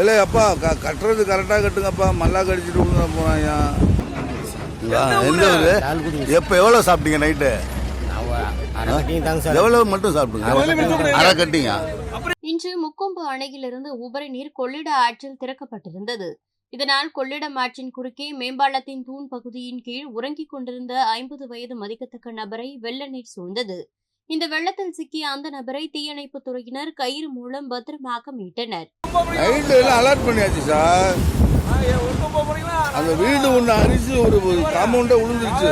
இல்லை அப்பா க கட்டுறது கரெக்டாக கட்டுங்கப்பா. மல்லா கடிச்சிட்டு எந்த ஊரு? எப்போ எவ்வளோ சாப்பிட்டீங்க நைட்டு அரை கட்டிங் தாங்க சார். எவ்வளோ மட்டும் சாப்பிட்டீங்க அரை கட்டிங்க இன்று முக்கொம்பு அணையிலிருந்து உபரி நீர் கொள்ளிட ஆற்றில் திறக்கப்பட்டிருந்தது. இதனால் கொள்ளிடம் ஆற்றின் குறுக்கே மேம்பாலத்தின் தூண் பகுதியின் கீழ் உறங்கிக் கொண்டிருந்த ஐம்பது வயது மதிக்கத்தக்க நபரை வெள்ள நீர் சூழ்ந்தது. இந்த வெள்ளத்தில் சிக்கிய அந்த நபரை தீயணைப்புத் துறையினர் கயிறு மூலம் பத்திரமாக மீட்டனர். நைட்டு எல்லாம் அலர்ட் பண்ணியாச்சு சார். அந்த வீடு ஒன்று அரிசி ஒரு காம்பவுண்டே விழுந்துருச்சு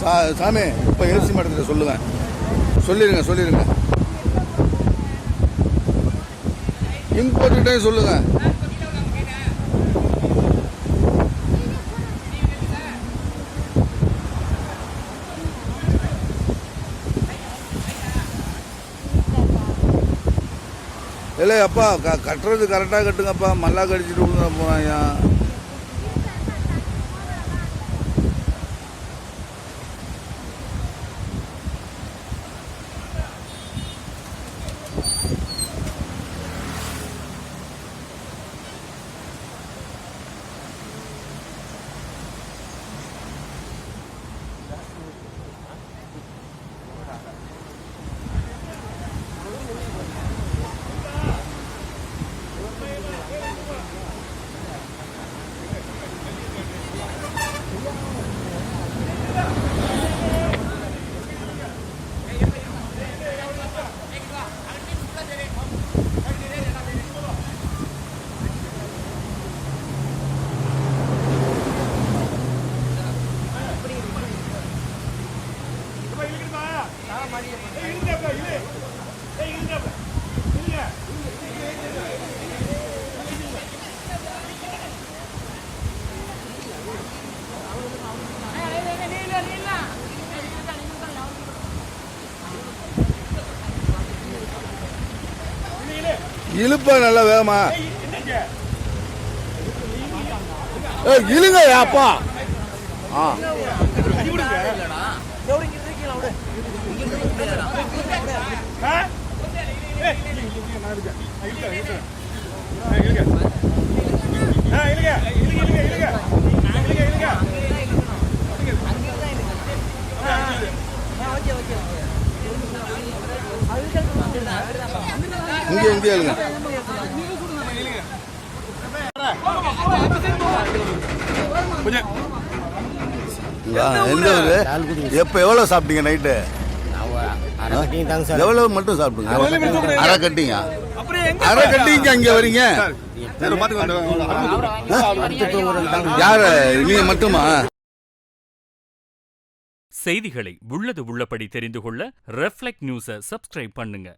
சா சாமி இப்போ ஏசி மடத்தில் சொல்லுங்க சொல்லிடுங்க சொல்லிடுங்க இங்க் போட்டுக்கிட்டே இல்லை அப்பா க கட்டுறது கரெக்டாக கட்டுங்கப்பா. மல்லா கடிச்சிட்டு போனாயா இழுப்பா நல்லா வேகமா. இழுங்க அப்பா. ஆ. இங்கே இங்கே எழுங்க எந்த எப்போ எவ்வளோ சாப்பிட்டீங்க நைட்டு அரை கட்டிங் தாங்க சார். எவ்வளோ மட்டும் சாப்பிட்டீங்க அரை கட்டிங்க? அரை கட்டிங்க இங்கே வரீங்க? யார்? நீங்க மட்டுமா? செய்திகளை உள்ளது உள்ளபடி தெரிந்து கொள்ள ரெஃப்ளெக்ட் நியூஸை சப்ஸ்கிரைப் பண்ணுங்க.